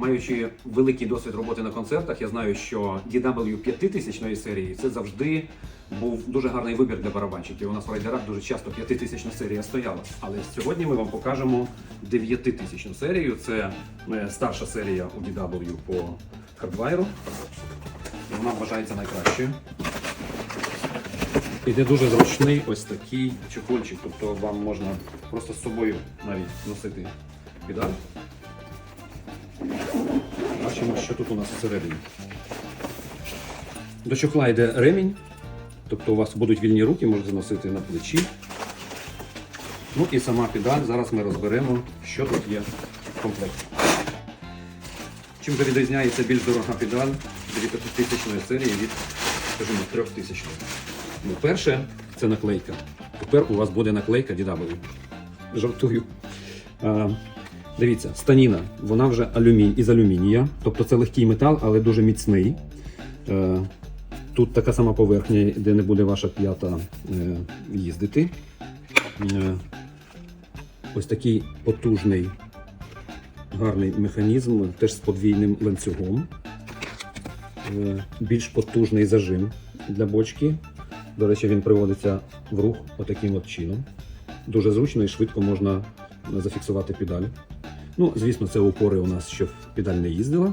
маючи великий досвід роботи на концертах, я знаю, що DW 5000 серії це завжди був дуже гарний вибір для барабанщиків. У нас в райдерах дуже часто 5000 серія стояла. Але сьогодні ми вам покажемо 9000 серію. Це е, старша серія у DW по хардвайру. Вона вважається найкращою. Іде дуже зручний ось такий чохольчик, тобто вам можна просто з собою навіть носити педаль. Бачимо, що тут у нас всередині. До чохла йде ремінь, тобто у вас будуть вільні руки, можете носити на плечі. Ну і сама педаль. Зараз ми розберемо, що тут є в комплекті. Чим відрізняється більш дорога педаль 9000 серії від, скажімо, 3000. Ну, перше, це наклейка. Тепер у вас буде наклейка DW. Жартую. Дивіться, станіна, вона вже алюмінь, із алюмінія, тобто це легкий метал, але дуже міцний. Е, тут така сама поверхня, де не буде ваша п'ята е, їздити. Е, ось такий потужний, гарний механізм, теж з подвійним ланцюгом. Більш потужний зажим для бочки. До речі, він приводиться в рух отаким от чином. Дуже зручно і швидко можна зафіксувати педаль. Ну, звісно, це упори у нас, щоб педаль не їздила.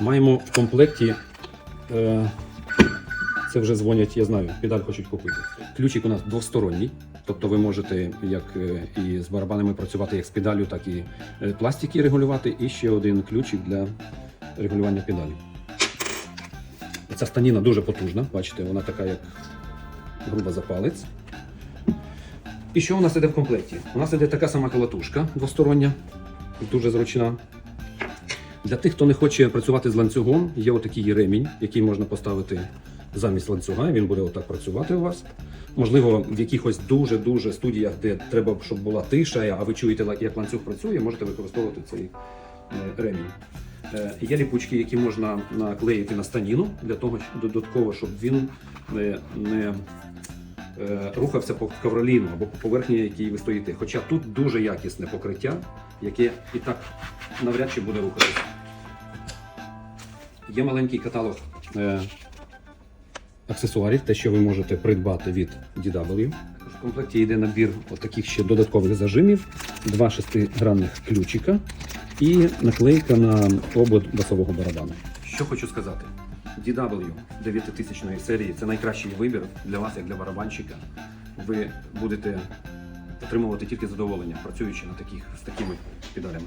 Маємо в комплекті. Е, це вже дзвонять, я знаю, педаль хочуть купити. Ключик у нас двосторонній, тобто ви можете як е, і з барабанами працювати як з педалю, так і е, пластики регулювати. І ще один ключик для регулювання педалі. Ця станіна дуже потужна, бачите, вона така, як груба за палець. І що у нас іде в комплекті? У нас іде така сама колотушка двостороння, дуже зручна. Для тих, хто не хоче працювати з ланцюгом, є отакий ремінь, який можна поставити замість ланцюга, він буде отак працювати у вас. Можливо, в якихось дуже-дуже студіях, де треба, щоб була тиша, а ви чуєте, як ланцюг працює, можете використовувати цей е, ремінь. Е, Є ліпучки, які можна наклеїти на станіну для того, додатково, щоб він не, не е, рухався по ковроліну або по поверхні, якій ви стоїте. Хоча тут дуже якісне покриття, яке і так навряд чи буде рухатися. Є маленький каталог е, аксесуарів, те, що ви можете придбати від DW. В комплекті йде набір таких ще додаткових зажимів, два шестигранних ключика і наклейка на обод басового барабану. Що хочу сказати. DW 9000 серії це найкращий вибір для вас, як для барабанщика. Ви будете отримувати тільки задоволення, працюючи на таких з такими педалями.